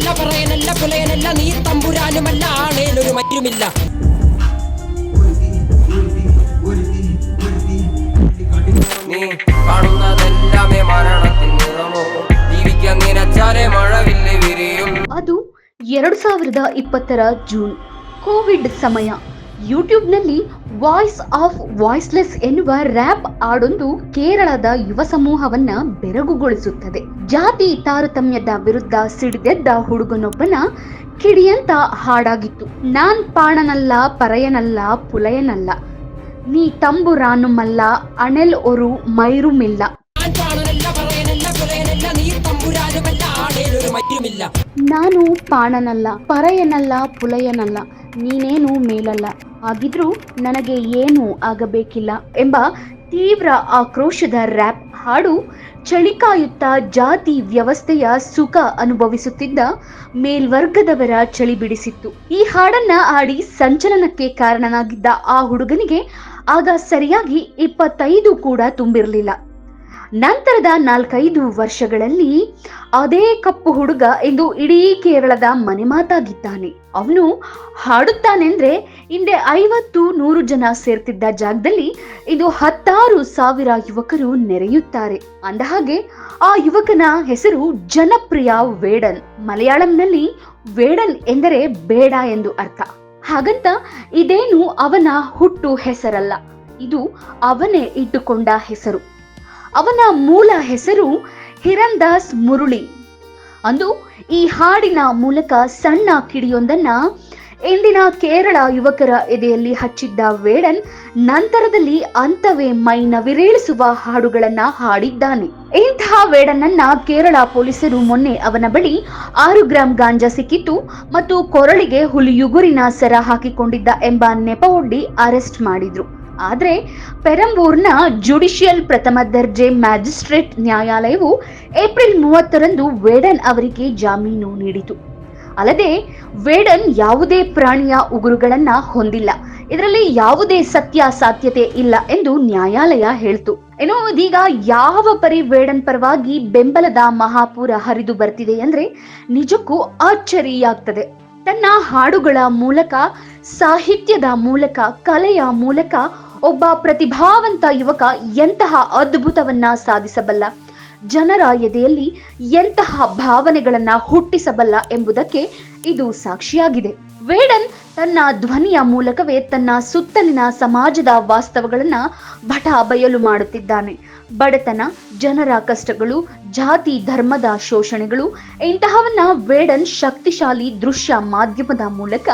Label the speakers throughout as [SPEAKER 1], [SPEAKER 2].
[SPEAKER 1] കാണനല്ല പറയനല്ല പുലയനല്ല നീ തമ്പുരാനുമല്ല ആണേലൊരു മറ്റുമില്ല
[SPEAKER 2] നീ കാണുന്നതെല്ലാമേ മരണത്തിൻ നിറമോ ജീവിക്കാൻ നിനച്ചാലേ മഴവില്ല് വിരിയും
[SPEAKER 3] ಅದು ಎರಡು ಸಾವಿರದ ಇಪ್ಪತ್ತರ ಜೂನ್ ಕೋವಿಡ್ ಸಮಯ ಯೂಟ್ಯೂಬ್ನಲ್ಲಿ ವಾಯ್ಸ್ ಆಫ್ ವಾಯ್ಸ್ಲೆಸ್ ಎನ್ನುವ ರ್ಯಾಪ್ ಹಾಡೊಂದು ಕೇರಳದ ಯುವ ಸಮೂಹವನ್ನ ಬೆರಗುಗೊಳಿಸುತ್ತದೆ. ಜಾತಿ, ತಾರತಮ್ಯದ ವಿರುದ್ಧ ಸಿಡಿದೆದ್ದ ಹುಡುಗನೊಬ್ಬನ ಕಿಡಿಯಂತ ಹಾಡಾಗಿತ್ತು. ನಾನ್ ಪಾಣನಲ್ಲ, ಪರಯನಲ್ಲ, ಪುಲಯನಲ್ಲ. ನೀ ತಂಬು ರಾನುಮಲ್ಲ ಅಣೆಲ್ ಒರು ಮೈರುಮಿಲ್ಲ. ನಾನು ಪಾಣನಲ್ಲ, ಪರಯನಲ್ಲ ಪುಲಯನಲ್ಲ ನೀನೇನು ಮೇಲಲ್ಲ. ಹಾಗಿದ್ರೂ ನನಗೆ ಏನು ಆಗಬೇಕಿಲ್ಲ ಎಂಬ ತೀವ್ರ ಆಕ್ರೋಶದ ರ್ಯಾಪ್ ಹಾಡು ಚಳಿಕಾಯುತ್ತ ಜಾತಿ ವ್ಯವಸ್ಥೆಯ ಸುಖ ಅನುಭವಿಸುತ್ತಿದ್ದ ಮೇಲ್ವರ್ಗದವರ ಚಳಿ ಬಿಡಿಸಿತ್ತು. ಈ ಹಾಡನ್ನ ಹಾಡಿ ಸಂಚಲನಕ್ಕೆ ಕಾರಣನಾಗಿದ್ದ ಆ ಹುಡುಗನಿಗೆ ಆಗ ಸರಿಯಾಗಿ ಇಪ್ಪತ್ತೈದು ಕೂಡ ತುಂಬಿರಲಿಲ್ಲ. ನಂತರದ ನಾಲ್ಕೈದು ವರ್ಷಗಳಲ್ಲಿ ಅದೇ ಕಪ್ಪು ಹುಡುಗ ಎಂದು ಇಡೀ ಕೇರಳದ ಮನೆ ಮಾತಾಗಿದ್ದಾನೆ. ಅವನು ಹಾಡುತ್ತಾನೆಂದ್ರೆ ಹಿಂದೆ ಐವತ್ತು ನೂರು ಜನ ಸೇರ್ತಿದ್ದ ಜಾಗದಲ್ಲಿ ಇದು ಹತ್ತಾರು ಸಾವಿರ ಯುವಕರು ನೆರೆಯುತ್ತಾರೆ. ಅಂದಹಾಗೆ, ಆ ಯುವಕನ ಹೆಸರು ಜನಪ್ರಿಯ ವೇಡನ್. ಮಲಯಾಳಂನಲ್ಲಿ ವೇಡನ್ ಎಂದರೆ ಬೇಡ ಎಂದು ಅರ್ಥ. ಹಾಗಂತ ಇದೇನು ಅವನ ಹುಟ್ಟು ಹೆಸರಲ್ಲ. ಇದು ಅವನೇ ಇಟ್ಟುಕೊಂಡ ಹೆಸರು. ಅವನ ಮೂಲ ಹೆಸರು ಹಿರಂದಾಸ್ ಮುರುಳಿ. ಅಂದು ಈ ಹಾಡಿನ ಮೂಲಕ ಸಣ್ಣ ಕಿಡಿಯೊಂದನ್ನ ಇಂದಿನ ಕೇರಳ ಯುವಕರ ಎದೆಯಲ್ಲಿ ಹಚ್ಚಿದ್ದ ವೇಡನ್ ನಂತರದಲ್ಲಿ ಅಂತವೇ ಮೈ ನವಿರೇಳಿಸುವ ಹಾಡುಗಳನ್ನ ಹಾಡಿದ್ದಾನೆ. ಇಂತಹ ವೇಡನನ್ನ ಕೇರಳ ಪೊಲೀಸರು ಮೊನ್ನೆ ಅವನ ಬಳಿ ಆರು ಗ್ರಾಂ ಗಾಂಜಾ ಸಿಕ್ಕಿತ್ತು ಮತ್ತು ಕೊರಳಿಗೆ ಹುಲಿಯುಗುರಿನ ಸರ ಹಾಕಿಕೊಂಡಿದ್ದ ಎಂಬ ನೆಪವೊಡ್ಡಿ ಅರೆಸ್ಟ್ ಮಾಡಿದ್ರು. ಆದ್ರೆ ಪೆರಂಬೂರ್ನ ಜುಡಿಷಿಯಲ್ ಪ್ರಥಮ ದರ್ಜೆ ಮ್ಯಾಜಿಸ್ಟ್ರೇಟ್ ನ್ಯಾಯಾಲಯವು ಏಪ್ರಿಲ್ ಮೂವತ್ತರಂದು ವೇಡನ್ ಅವರಿಗೆ ಜಾಮೀನು ನೀಡಿತು. ಅಲ್ಲದೆ, ವೇಡನ್ ಯಾವುದೇ ಪ್ರಾಣಿಯ ಉಗುರುಗಳನ್ನ ಹೊಂದಿಲ್ಲ. ಇದರಲ್ಲಿ ಯಾವುದೇ ಸತ್ಯಾಸಾಧ್ಯತೆ ಇಲ್ಲ ಎಂದು ನ್ಯಾಯಾಲಯ ಹೇಳ್ತು. ಏನೋ ಇದೀಗ ಯಾವ ಪರಿ ವೇಡನ್ ಪರವಾಗಿ ಬೆಂಬಲದ ಮಹಾಪೂರ ಹರಿದು ಬರ್ತಿದೆ ಅಂದ್ರೆ ನಿಜಕ್ಕೂ ಅಚ್ಚರಿಯಾಗ್ತದೆ ತನ್ನ ಹಾಡುಗಳ ಮೂಲಕ, ಸಾಹಿತ್ಯದ ಮೂಲಕ, ಕಲೆಯ ಮೂಲಕ ಒಬ್ಬ ಪ್ರತಿಭಾವಂತ ಯುವಕ ಎಂತಹ ಅದ್ಭುತವನ್ನ ಸಾಧಿಸಬಲ್ಲ? ಜನರ ಎದೆಯಲ್ಲಿ ಎಂತಹ ಭಾವನೆಗಳನ್ನ ಹುಟ್ಟಿಸಬಲ್ಲ ಎಂಬುದಕ್ಕೆ ಇದು ಸಾಕ್ಷಿಯಾಗಿದೆ. ವೇಡನ್ ತನ್ನ ಧ್ವನಿಯ ಮೂಲಕವೇ ತನ್ನ ಸುತ್ತಲಿನ ಸಮಾಜದ ವಾಸ್ತವಗಳನ್ನ ಭಟ ಬಯಲು ಮಾಡುತ್ತಿದ್ದಾನೆ. ಬಡತನ, ಜನರ ಕಷ್ಟಗಳು, ಜಾತಿ, ಧರ್ಮದ ಶೋಷಣೆಗಳು, ಇಂತಹವನ್ನ ವೇಡನ್ ಶಕ್ತಿಶಾಲಿ ದೃಶ್ಯ ಮಾಧ್ಯಮದ ಮೂಲಕ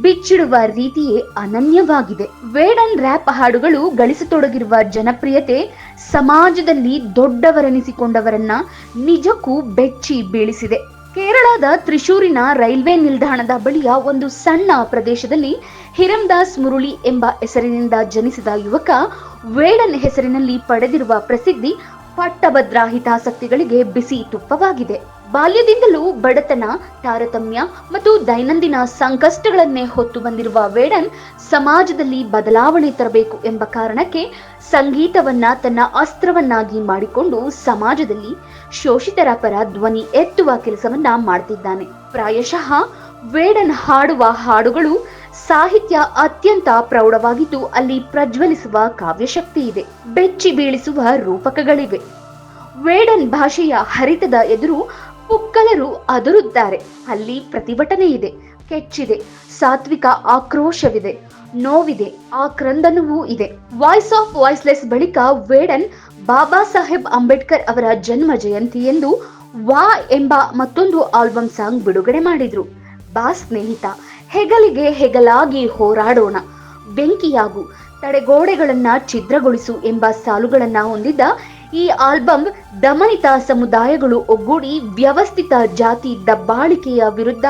[SPEAKER 3] ಬಿಚ್ಚಿಡುವ ರೀತಿಯೇ ಅನನ್ಯವಾಗಿದೆ. ವೇಡನ್ ರ್ಯಾಪ್ ಹಾಡುಗಳು ಗಳಿಸತೊಡಗಿರುವ ಜನಪ್ರಿಯತೆ ಸಮಾಜದಲ್ಲಿ ದೊಡ್ಡವರೆನಿಸಿಕೊಂಡವರನ್ನ ನಿಜಕ್ಕೂ ಬೆಚ್ಚಿ ಬೀಳಿಸಿದೆ. ಕೇರಳದ ತ್ರಿಶೂರಿನ ರೈಲ್ವೆ ನಿಲ್ದಾಣದ ಬಳಿಯ ಒಂದು ಸಣ್ಣ ಪ್ರದೇಶದಲ್ಲಿ ಹಿರಂದಾಸ್ ಮುರುಳಿ ಎಂಬ ಹೆಸರಿನಿಂದ ಜನಿಸಿದ ಯುವಕ ವೇಡನ್ ಹೆಸರಿನಲ್ಲಿ ಪಡೆದಿರುವ ಪ್ರಸಿದ್ಧಿ ಪಟ್ಟಭದ್ರ ಹಿತಾಸಕ್ತಿಗಳಿಗೆ ಬಿಸಿ ತುಪ್ಪವಾಗಿದೆ. ಬಾಲ್ಯದಿಂದಲೂ ಬಡತನ, ತಾರತಮ್ಯ ಮತ್ತು ದೈನಂದಿನ ಸಂಕಷ್ಟಗಳನ್ನೇ ಹೊತ್ತು ಬಂದಿರುವ ವೇಡನ್ ಸಮಾಜದಲ್ಲಿ ಬದಲಾವಣೆ ತರಬೇಕು ಎಂಬ ಕಾರಣಕ್ಕೆ ಸಂಗೀತವನ್ನ ತನ್ನ ಅಸ್ತ್ರವನ್ನಾಗಿ ಮಾಡಿಕೊಂಡು ಸಮಾಜದಲ್ಲಿ ಶೋಷಿತರ ಪರ ಧ್ವನಿ ಎತ್ತುವ ಕೆಲಸವನ್ನ ಮಾಡ್ತಿದ್ದಾನೆ. ಪ್ರಾಯಶಃ ವೇಡನ್ ಹಾಡುವ ಹಾಡುಗಳು ಸಾಹಿತ್ಯ ಅತ್ಯಂತ ಪ್ರೌಢವಾಗಿದ್ದು ಅಲ್ಲಿ ಪ್ರಜ್ವಲಿಸುವ ಕಾವ್ಯಶಕ್ತಿ ಇದೆ. ಬೆಚ್ಚಿ ಬೀಳಿಸುವ ರೂಪಕಗಳಿವೆ. ವೇಡನ್ ಭಾಷೆಯ ಹರಿತದ ಎದುರು ಪುಕ್ಕಲರು ಅದರುತ್ತಾರೆ ಅಲ್ಲಿ ಪ್ರತಿಭಟನೆ ಇದೆ, ಕೆಚ್ಚಿದೆ, ಸಾತ್ವಿಕ ಆಕ್ರೋಶವಿದೆ, ನೋವಿದೆ ಆ ಕ್ರಂದನವೂ ಇದೆ. ವಾಯ್ಸ್ ಆಫ್ ವಾಯ್ಸ್ಲೆಸ್ ಬಳಿಕ ವೇಡನ್ ಬಾಬಾ ಸಾಹೇಬ್ ಅಂಬೇಡ್ಕರ್ ಅವರ ಜನ್ಮ ಜಯಂತಿ ಎಂದು ವಾ ಎಂಬ ಮತ್ತೊಂದು ಆಲ್ಬಮ್ ಸಾಂಗ್ ಬಿಡುಗಡೆ ಮಾಡಿದ್ರು. ಬಾ ಸ್ನೇಹಿತ ಹೆಗಲಿಗೆ ಹೆಗಲಾಗಿ ಹೋರಾಡೋಣ. ಬೆಂಕಿಯಾಗು, ತಡೆಗೋಡೆಗಳನ್ನು ಛಿದ್ರಗೊಳಿಸು ಎಂಬ ಸಾಲುಗಳನ್ನು ಹೊಂದಿದ್ದ ಈ ಆಲ್ಬಮ್ ದಮನಿತ ಸಮುದಾಯಗಳು ಒಗ್ಗೂಡಿ ವ್ಯವಸ್ಥಿತ ಜಾತಿ ದಬ್ಬಾಳಿಕೆಯ ವಿರುದ್ಧ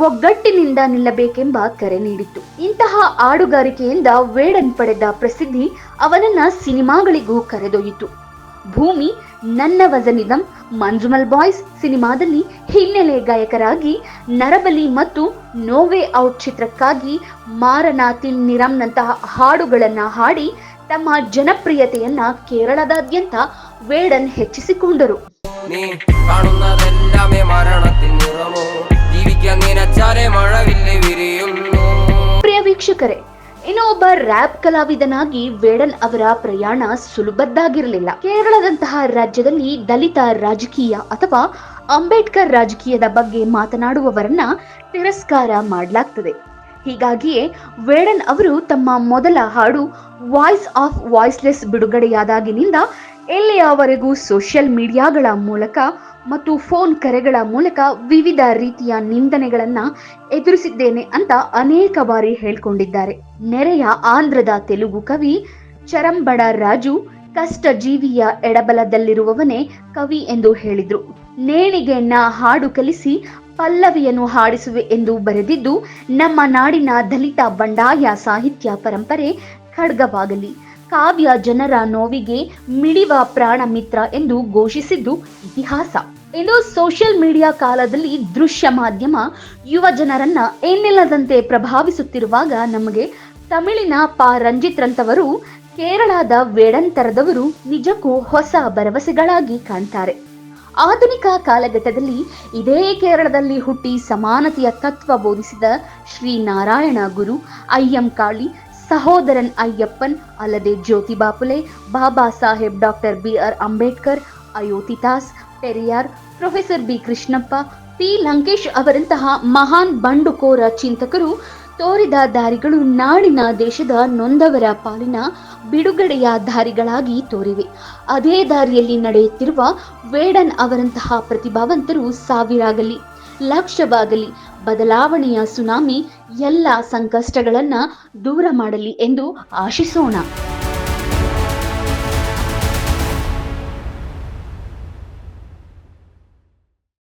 [SPEAKER 3] ಒಗ್ಗಟ್ಟಿನಿಂದ ನಿಲ್ಲಬೇಕೆಂಬ ಕರೆ ನೀಡಿತ್ತು. ಇಂತಹ ಹಾಡುಗಾರಿಕೆಯಿಂದ ವೇಡನ್ ಪಡೆದ ಪ್ರಸಿದ್ಧಿ ಅವನನ್ನ ಸಿನಿಮಾಗಳಿಗೂ ಕರೆದೊಯ್ಯಿತು. ಭೂಮಿ ನನ್ನ ವಜನಿದಂ ಮಂಜುಮಲ್ ಬಾಯ್ಸ್ ಸಿನಿಮಾದಲ್ಲಿ ಹಿನ್ನೆಲೆ ಗಾಯಕರಾಗಿ ನರಬಲಿ ಮತ್ತು ನೋವೆ ಔಟ್ ಚಿತ್ರಕ್ಕಾಗಿ ಮಾರನಾತಿ ನಿರಂನಂತಹ ಹಾಡುಗಳನ್ನು ಹಾಡಿ ತಮ್ಮ ಜನಪ್ರಿಯತೆಯನ್ನ ಕೇರಳದಾದ್ಯಂತ ವೇಡನ್ ಹೆಚ್ಚಿಸಿಕೊಂಡರು.
[SPEAKER 2] ಪ್ರಿಯ
[SPEAKER 3] ವೀಕ್ಷಕರೇ ಇನ್ನು ಒಬ್ಬ ರ್ಯಾಪ್ ಕಲಾವಿದನಾಗಿ ವೇಡನ್ ಅವರ ಪ್ರಯಾಣ ಸುಲಭದ್ದಾಗಿರಲಿಲ್ಲ. ಕೇರಳದಂತಹ ರಾಜ್ಯದಲ್ಲಿ ದಲಿತ ರಾಜಕೀಯ ಅಥವಾ ಅಂಬೇಡ್ಕರ್ ರಾಜಕೀಯದ ಬಗ್ಗೆ ಮಾತನಾಡುವವರನ್ನ ತಿರಸ್ಕಾರ ಮಾಡಲಾಗ್ತದೆ. ಹೀಗಾಗಿಯೇ ವೇಡನ್ ಅವರು ತಮ್ಮ ಮೊದಲ ಹಾಡು ವಾಯ್ಸ್ ಆಫ್ ವಾಯ್ಸ್ಲೆಸ್ ಬಿಡುಗಡೆಯಾದಾಗಿನಿಂದ ಎಲ್ಲಿಯವರೆಗೂ ಸೋಷಿಯಲ್ ಮೀಡಿಯಾಗಳ ಮೂಲಕ ಮತ್ತು ಫೋನ್ ಕರೆಗಳ ಮೂಲಕ ವಿವಿಧ ರೀತಿಯ ನಿಂದನೆಗಳನ್ನ ಎದುರಿಸಿದ್ದೇನೆ ಅಂತ ಅನೇಕ ಬಾರಿ ಹೇಳ್ಕೊಂಡಿದ್ದಾರೆ. ನೆರೆಯ ಆಂಧ್ರದ ತೆಲುಗು ಕವಿ ಚರಂಬಡ ರಾಜು ಕಷ್ಟ ಜೀವಿಯ ಎಡಬಲದಲ್ಲಿರುವವನೇ ಕವಿ ಎಂದು ಹೇಳಿದ್ರು. ನೇಣಿಗೆ ನಾ ಹಾಡು ಕಲಿಸಿ ಪಲ್ಲವಿಯನ್ನು ಹಾಡಿಸುವೆ ಎಂದು ಬರೆದಿದ್ದು ನಮ್ಮ ನಾಡಿನ ದಲಿತ ಬಂಡಾಯ ಸಾಹಿತ್ಯ ಪರಂಪರೆ ಖಡ್ಗವಾಗಲಿ. ಕಾವ್ಯ ಜನರ ನೋವಿಗೆ ಮಿಡಿವ ಪ್ರಾಣ ಮಿತ್ರ ಎಂದು ಘೋಷಿಸಿದ್ದು ಇತಿಹಾಸ. ಇನ್ನು ಸೋಷಿಯಲ್ ಮೀಡಿಯಾ ಕಾಲದಲ್ಲಿ ದೃಶ್ಯ ಮಾಧ್ಯಮ ಯುವ ಜನರನ್ನ ಏನಿಲ್ಲದಂತೆ ಪ್ರಭಾವಿಸುತ್ತಿರುವಾಗ ನಮಗೆ ತಮಿಳಿನ ಪಾ. ರಂಜಿತ್ ರಂತವರು, ಕೇರಳದ ವೇಡಂತರದವರು ನಿಜಕ್ಕೂ ಹೊಸ ಭರವಸೆಗಳಾಗಿ ಕಾಣ್ತಾರೆ. ಆಧುನಿಕ ಕಾಲಘಟ್ಟದಲ್ಲಿ ಇದೇ ಕೇರಳದಲ್ಲಿ ಹುಟ್ಟಿ ಸಮಾನತೆಯ ತತ್ವ ಬೋಧಿಸಿದ ಶ್ರೀ ನಾರಾಯಣ ಗುರು ಅಯ್ಯಂ ಕಾಳಿ ಸಹೋದರನ್ ಅಯ್ಯಪ್ಪನ್, ಅಲ್ಲದೆ Jyoti Bapule, Baba Saheb doctor B R Ambedkar Ayothidas Periyar, professor B. Krishnappa, P. Lankesh ಅವರಂತಹ ಮಹಾನ್ ಬಂಡುಕೋರ ಚಿಂತಕರು ತೋರಿದ ದಾರಿಗಳು ನಾಡಿನ ದೇಶದ ನೊಂದವರ ಪಾಲಿನ ಬಿಡುಗಡೆಯ ದಾರಿಗಳಾಗಿ ತೋರಿವೆ. ಅದೇ ದಾರಿಯಲ್ಲಿ ನಡೆಯುತ್ತಿರುವ ವೇಡನ್ ಅವರಂತಹ ಪ್ರತಿಭಾವಂತರು ಸಾವಿರಾಗಲಿ. ಲಕ್ಷವಾಗಲಿ. ಬದಲಾವಣೆಯ ಸುನಾಮಿ ಎಲ್ಲ ಸಂಕಷ್ಟಗಳನ್ನು ದೂರ ಮಾಡಲಿ ಎಂದು ಆಶಿಸೋಣ.